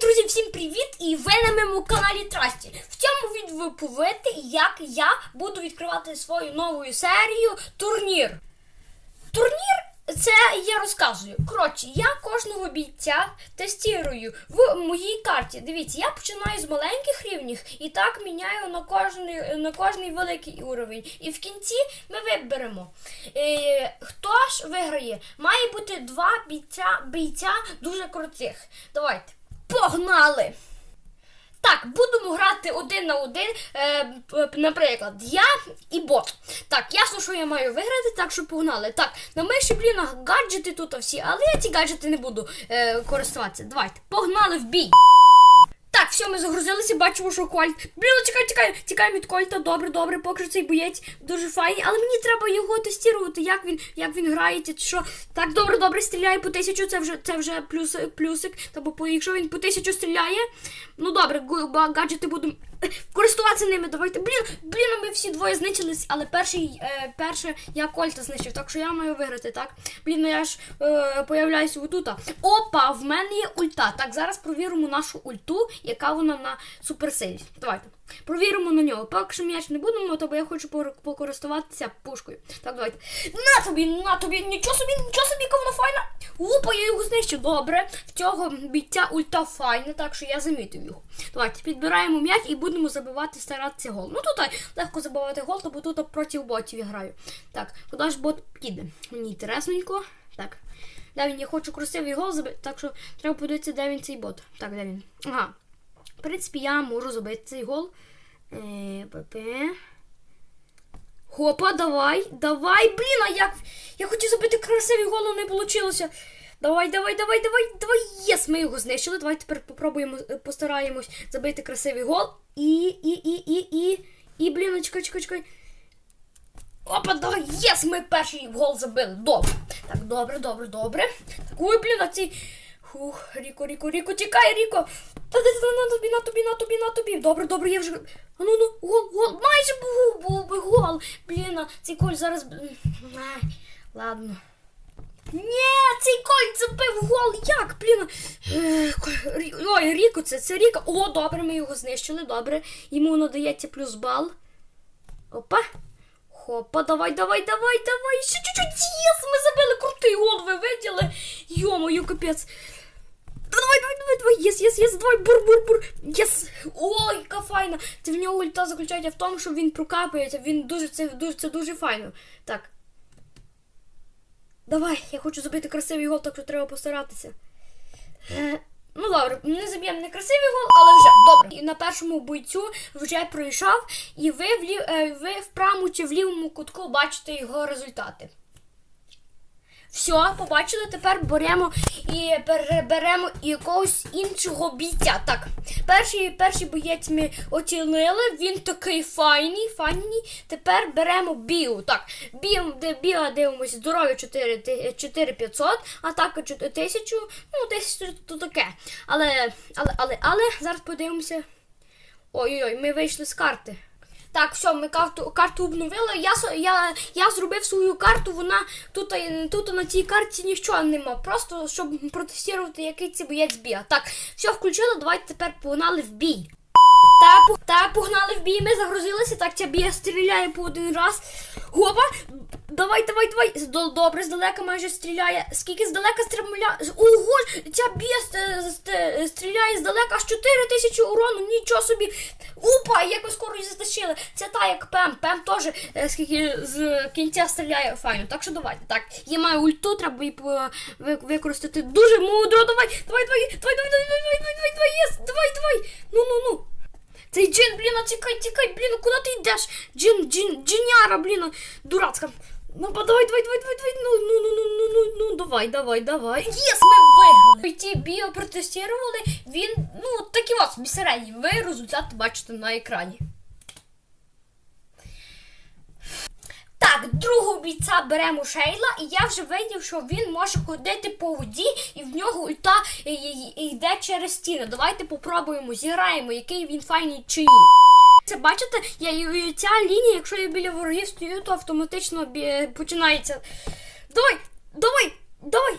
друзі, всім привіт! І ви на моєму каналі Трасті. В цьому відео ви повинні, як я буду відкривати свою нову серію турнір. Турнір це я розказую. Коротше, я кожного бійця тестую в моїй карті. Дивіться, я починаю з маленьких рівнів і так міняю на кожний, на кожний великий уровень. І в кінці ми виберемо. Е, хто ж виграє? Має бути два бійця, бійця дуже крутих. Давайте. Погнали! Так, будемо грати один на один. Е, наприклад, я і бот. Так, ясно, що я маю виграти, так що погнали. Так, на миші, блін, гаджети тут всі, але я ці гаджети не буду е, користуватися. Давайте, погнали в бій. Так, все, ми загрузилися, бачимо, що Кольт. Блін, ну, чекай, чекай, Тікай від Кольта. Добре, добре, поки що цей боєць дуже файний. Але мені треба його тестувати, як він, як він грає, чи що. Так, добре, добре, стріляє по тисячу, це вже, це вже плюс, плюсик. Та якщо він по тисячу стріляє, ну добре, гаджети е, користуватися ними. Давайте. Блін, блін, ми всі двоє знищились, але перший, е, перше я Кольта знищив, так що я маю виграти, так? Блін, ну я ж е, появляюся отут. Опа, в мене є ульта. Так, зараз провіримо нашу ульту, яка вона на суперсилі. Давайте. Провіримо на нього. Поки що м'яч не будемо, то я хочу покористуватися пушкою. Так, давайте. На тобі, на тобі, нічого собі, нічого собі, вона файна. Опа, я його знищив. Добре. В цього бійця ульта файна, так що я замітив його. Давайте підбираємо м'яч і будемо забивати, старатися гол. Ну тут легко забивати гол, бо тут проти ботів я граю. Так, куди ж бот піде? Мені інтересненько. Так. Де він? Я хочу красивий гол забити, так що треба подивитися, де він цей бот. Так, де він? Ага. В принципі, я можу забити цей гол. Е. Хопа, давай, давай, блін, а як. Я хотів забити красивий гол, але не вийшло. Давай, давай, давай, давай, давай. Єс, ми його знищили. Давай тепер попробуємо, е, постараємось забити красивий гол. І, і, і, і, і. І, блін, ну, чекай, чекай, чекай. Опа, давай, єс, ми перший гол забили. Добре. Так, добре, добре, добре. Так, ой, блін, а ці. Хух, Ріко, Ріко, Ріко, тікай, Ріко. Та та на тобі, на тобі, на тобі, на тобі. Добре, добре, я вже. А ну ну, гол, гол, майже був, був би гол. Блін, а цей коль зараз. Ай, ладно. Ні, цей коль забив гол. Як, блін? Ой, Ріко, це, це Ріко. О, добре, ми його знищили, добре. Йому надається плюс бал. Опа. Хопа, давай, давай, давай, давай. Ще чуть-чуть. Єс, ми забили крутий гол, ви виділи? Йо-моє, капець. Давай, давай, давай, давай, єс, єс, єс, давай, бур, бур, бур, єс. Ой, яка файна. Це в нього ульта заключається в тому, що він прокапується, він дуже, це дуже, це дуже файно. Так. Давай, я хочу забити красивий гол, так що треба постаратися. Е, ну добре, не заб'ємо не красивий гол, але вже добре. І на першому бойцю вже пройшов, і ви в, лів, е, ви в правому чи в лівому кутку бачите його результати. Все, побачили, тепер беремо і беремо якогось іншого бійця. Так, перший перший боєць ми оцінили, він такий файний, файний. Тепер беремо біо. Так, біо, де біо дивимося, здоров'я 4 ти- 4500, атака 1000, ну 1000 то таке. Але, але, але, але, зараз подивимося. Ой-ой-ой, ми вийшли з карти. Так, все, ми карту, карту обновили. Я, я, я зробив свою карту, вона тут, е, тут на цій карті нічого нема. Просто щоб протестувати, який це боєць біга. Так, все включили, давайте тепер погнали в бій. Так, по- так, погнали в бій, ми загрузилися, так ця бія стріляє по один раз. Гопа! Давай, давай, давай. Добре, здалека майже стріляє. Скільки здалека стріляє? Ого, ця ст- стріляє здалека аж 4 тисячі урону, нічого собі. Упа, як ви скоро її затащили. Це та як Пем. Пем теж е, скільки з кінця стріляє файно. Так що давайте. Так, я маю ульту, треба її використати дуже мудро. Давай, давай, давай, давай, давай, давай, давай, давай, давай, давай, давай, давай. Ну, ну, ну. Цей джин, блін, а тікай, тікай, блін, куди ти? Джин, джин, джиняра, блін, дурацька. Ну, давай, давай, давай, давай, давай, ну, ну, ну, ну, ну, ну, ну, давай, давай, давай. Єс, ми виграли. Ті біо протестували, він, ну, такі ось, бісерені. Ви результати бачите на екрані. Так, другого бійця беремо Шейла, і я вже видів, що він може ходити по воді, і в нього ульта е, е, е, йде через стіни. Давайте попробуємо, зіграємо, який він файний чи ні. Це бачите, я, ця лінія, якщо я біля ворогів стою, то автоматично бі- починається. Давай, давай, давай.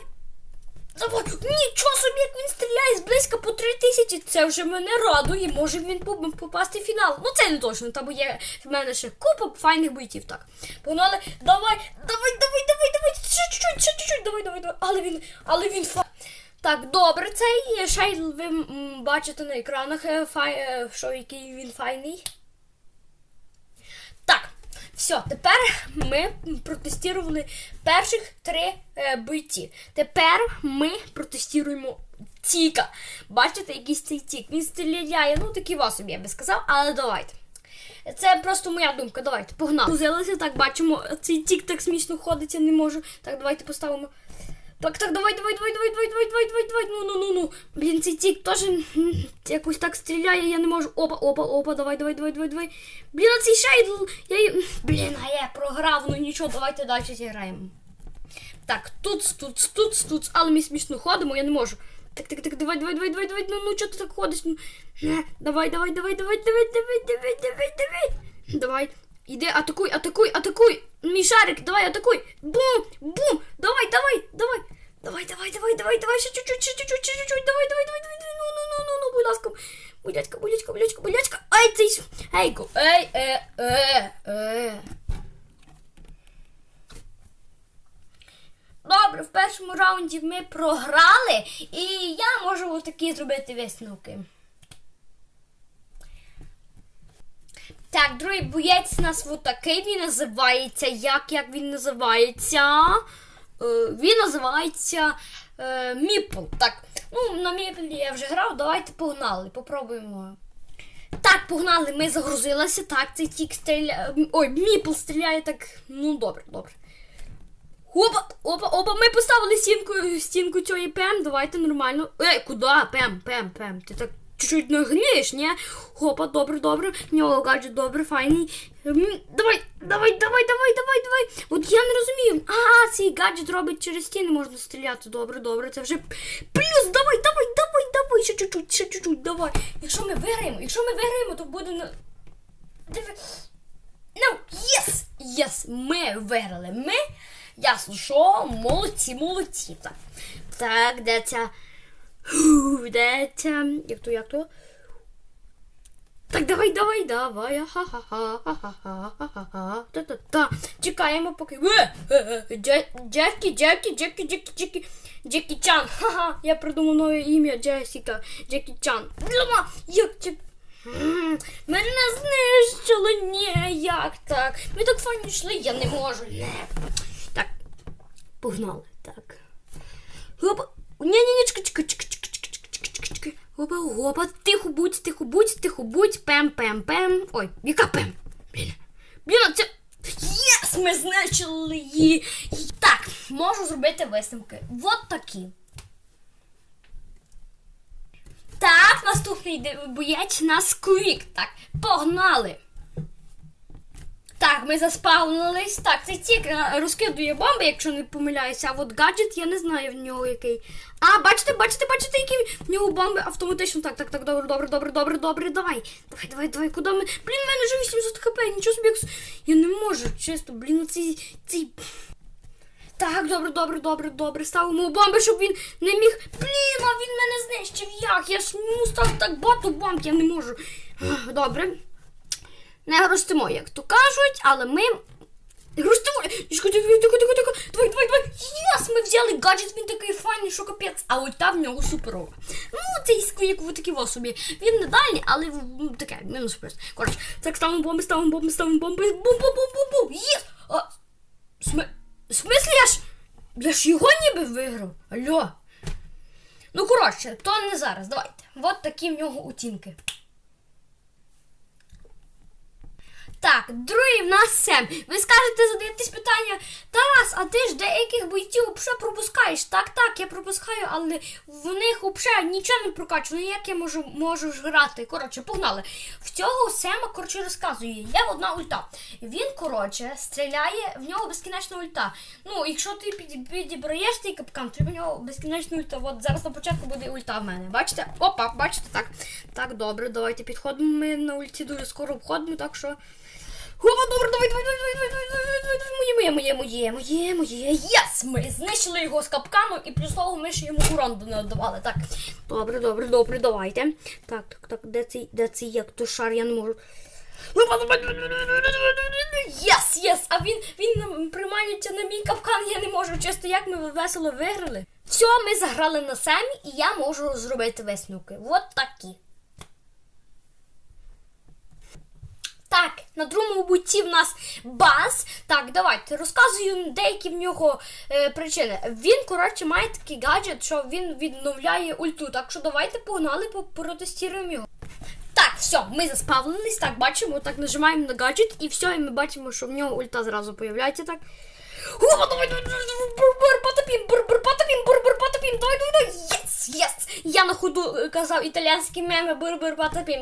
Давай, нічого собі, як він стріляє зблизька по три тисячі. Це вже мене радує. Може він попасти в фінал. Ну це не точно, там є в мене ще купа файних бойців. Так. Погнали. Давай, давай, давай, давай, давай. Чуть-чуть, чуть-чуть, давай, давай, давай. Але він, але він фа. Так, добре, цей шейдл ви бачите на екранах, е, фай, е, що який він файний. Так, все, тепер ми протестували перших три е, бойці. Тепер ми протестуємо Тіка. Бачите, якийсь цей тік. Він стріляє, ну такий вас я би сказав, але давайте. Це просто моя думка. Давайте, погнали. Грузилися, так бачимо, цей тік так смішно ходить, я не можу. Так, давайте поставимо. Так, так, давай, давай, давай, давай, давай, давай, давай, давай, давай, ну, ну, ну, ну. Блін, цей тік теж якось так стріляє, я не можу. Опа, опа, опа, давай, давай, давай, давай, давай. Блін, а цей шейдл, я Блін, а я програв, ну нічого, давайте далі зіграємо. Так, тут, тут, тут, тут, але ми смішно ходимо, я не можу. Так, так, так, давай, давай, давай, давай, давай, ну, ну, чого ти так ходиш? Ну, не, давай, давай, давай, давай, давай, давай, давай, давай, давай. Давай, іди, атакуй, атакуй, атакуй. Мій шарик, давай, атакуй. Бум, бум, давай, давай, давай. Давай, давай, давай, давай, давай, ще чуть-чуть, ще чуть-чуть, ще чуть-чуть, давай, давай, давай, давай, ну, ну, ну, ну, ну, будь ласка. Будячка, будячка, будячка, будячка. Ай, цей, ейку, ей, е, е, е. Добре, в першому раунді ми програли, і я можу такі зробити висновки. Так, другий боєць у нас от такий він називається. Як, як він називається? Е, він називається е, Міпл. Так, ну на Міплі я вже грав, давайте погнали, попробуємо. Так, погнали, ми загрузилися. Так, цей тік стріляє. Ой, Міпл стріляє так. Ну, добре, добре. Опа, опа, опа, ми поставили стінку, стінку цієї пем, давайте нормально. Ей, куди? Пем, пем, пем. Ти так чуть-чуть нагрієш, ні? Опа, добре, добре. Нього гаджет добре, файний. Давай, давай, давай, давай, давай, давай. От я не розумію. А, цей гаджет робить через стіни можна стріляти. Добре, добре. Це вже плюс. Давай, давай, давай, давай. Ще чуть-чуть, ще чуть-чуть, давай. Якщо ми виграємо, якщо ми виграємо, то буде на. Ну, єс! Єс! Ми виграли. Ми. Ясно, що молодці, молодці. Так, так де ця. Де ця. Як то, як то? Так, давай, давай, давай. Та-та-та. Чекаємо, поки. Е, е, е, Дже- Джекі, Джекі, Джекі, Джекі, Джекі. Джекі Чан. Ха-ха. Я придумав нове ім'я Джесіка. Джекі Чан. Блюма, як. М, Мене знищили. Ні, як так? Ми так файно йшли, я не можу. Так, погнали. Так. Опа ні ні ні чка чка Гопа-гопа, тихо будь, тихо будь, тихо будь, пем пем пем. Ой, яка пем? Блін, блін, це. Єс, ми значили її. Так, можу зробити висновки. Вот такі. Так, наступний боєць на сквік. Так, погнали! Так, ми заспавнились. Так, це тік е, розкидує бомби, якщо не помиляюся. А от гаджет, я не знаю в нього який. А, бачите, бачите, бачите, які в нього бомби автоматично. Так, так, так, добре, добре, добре, добре, добре, давай. Давай, давай, давай, куди ми. Блін, в мене вже 800 хп, нічого собі. Я не можу, чисто, блін, оцей, цей. Так, добре, добре, добре, добре. Ставимо бомби, щоб він не міг. Блін, а він мене знищив. Як? Я ж йому став так багато бомб, я не можу. Добре. Не грустимо, як то кажуть, але ми. Грустимо. Давай, давай, давай. Єс, ми взяли гаджет, він такий файний, що капець. А ульта в нього суперова. Ну, цей сквік, ви такі во собі. Він не дальній, але ну, таке, мінус плюс. Коротше, так ставимо бомби, ставимо бомби, ставимо бомби. Бум-бум-бум-бум-бум. Єс! А, сми... В смислі я ж. Я ж його ніби виграв. Алло. Ну, коротше, то не зараз. Давайте. От такі в нього оцінки. Так, другий в нас Сем. Ви скажете, задаєтесь питання, а ти ж деяких бойців взагалі пропускаєш? Так, так, я пропускаю, але в них взагалі нічого не прокачано. Як я можу, можу ж грати? Коротше, погнали. В цього Сема, коротше, розказує. Є одна ульта. Він, коротше, стріляє, в нього безкінечна ульта. Ну, якщо ти під- підібраєш цей капкан, то в нього безкінечна ульта. От зараз на початку буде ульта в мене. Бачите? Опа, бачите, так. Так, добре, давайте підходимо. Ми на ульті дуже скоро входимо, так що. Гова, добре, давай, давай, давай, давай, давай, давай, давай, давай, моє, моє, моє, моє, моє, моє. Єс! Ми знищили його з капкану і плюс того ми ще йому урону не віддавали. Так, добре, добре, добре, давайте. Так, так, так, де цей, де цей як то шар, я не можу. Єс, єс! А він, він приманюється на мій капкан, я не можу. Чисто як ми весело виграли. Все, ми заграли на семі, і я можу зробити висновки. От такі. Так, на другому буті в нас бас. Так, давайте розказую деякі в нього е, причини. Він, коротше, має такий гаджет, що він відновляє ульту. Так що давайте погнали, по- протестуємо його. Так, все, ми заспавнились. Так, бачимо, так нажимаємо на гаджет, і все, і ми бачимо, що в нього ульта зразу появляється так. О, давай, давай, давай, давай, бур-бур, потопім, бур-бур, потопім, бур-бур, потопім, давай, давай, давай, єс, єс. Я на ходу е, казав італійські меми, бур-бур,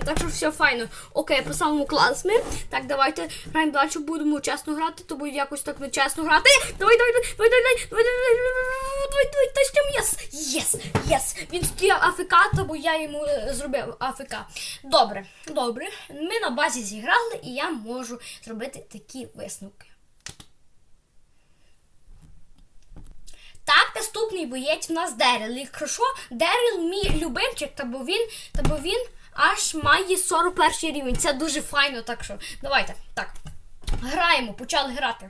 так що все файно. Окей, по самому клас ми. Так, давайте граємо далі, будемо чесно грати, то буде якось так нечесно грати. Давай, давай, давай, давай, давай, давай, давай, давай, давай, єс, єс, єс. Він стояв АФК, тому я йому е, зробив АФК. Добре, добре, ми на базі зіграли, і я можу зробити такі висновки. Так, наступний боєць в нас Дерел. Якщо Дерел мій любимчик, та бо він, та бо він аж має 41 рівень. Це дуже файно, так що давайте. Так. Граємо, почали грати.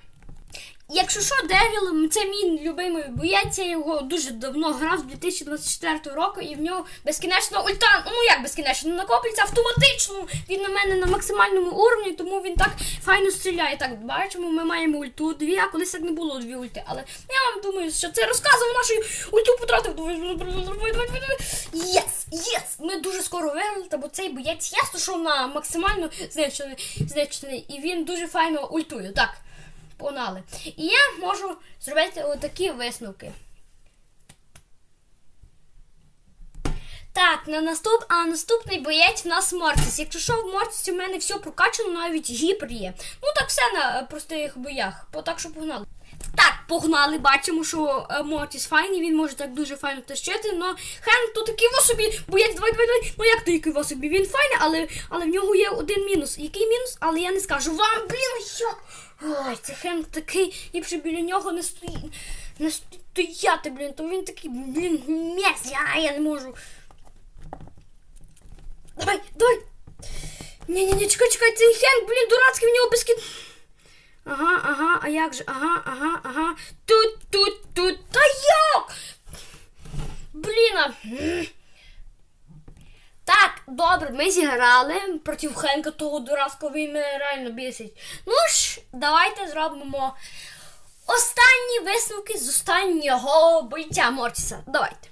Якщо що, Деріл, це мій любимий боєць, я його дуже давно грав з 2024 року, і в нього безкінечно ульта, ну як безкінечно, накопиться автоматично. Він на мене на максимальному уровні, тому він так файно стріляє. Так, бачимо, ми маємо ульту дві, а колись так не було дві ульти. Але я вам думаю, що це розказував нашу ульту потратив. Єс! Єс! Ми дуже скоро виграли, бо цей боєць ясно, що на максимально знищений, знищений, і він дуже файно ультує. Так. Погнали. І я можу зробити отакі висновки. Так, на наступ... а наступний боєць в нас Мортіс. Якщо що, в Мортісі в мене все прокачано, навіть гіпер є. Ну так все на простих боях. Бо Так що погнали. Так, погнали, бачимо, що е, Мортіс файний, він може так дуже файно тащити, но Хен то такий во собі, боєць, давай, давай, давай. Ну як то який во собі? Він файний, але, але в нього є один мінус. Який мінус? Але я не скажу вам, блін, що? Ой, це Хен такий, ліпше біля нього не стоїть. Не стояти, блін, то він такий, блін, м'яс, а я не можу. Давай, давай. Ні-ні-ні, чекай, чекай, цей Хен, блін, дурацький, в нього безкін... Ага, ага, а як же? Ага, ага, ага. Тут, тут, тут. Та як? Блін. Так, добре, ми зіграли проти Хенка того дурацького, він мене реально бісить. Ну ж, давайте зробимо останні висновки з останнього биття Мортіса. Давайте.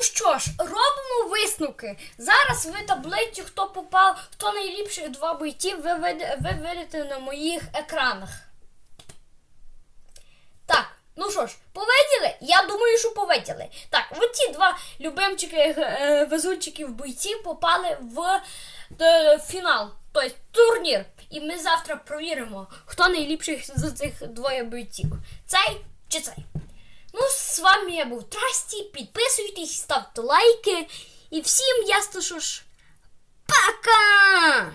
Що ж, робимо висновки. Зараз ви таблицю, хто попав, хто найліпших два бойців, ви, видите на моїх екранах. Так, ну що ж, повиділи? Я думаю, що повиділи. Так, оці два любимчики е, везунчиків бойців попали в е, фінал, тобто турнір. І ми завтра провіримо, хто найліпших з цих двоє бойців. Цей чи цей. Ну, з вами я був Трасті. Підписуйтесь, ставте лайки. І всім ясно, що ж. Пока!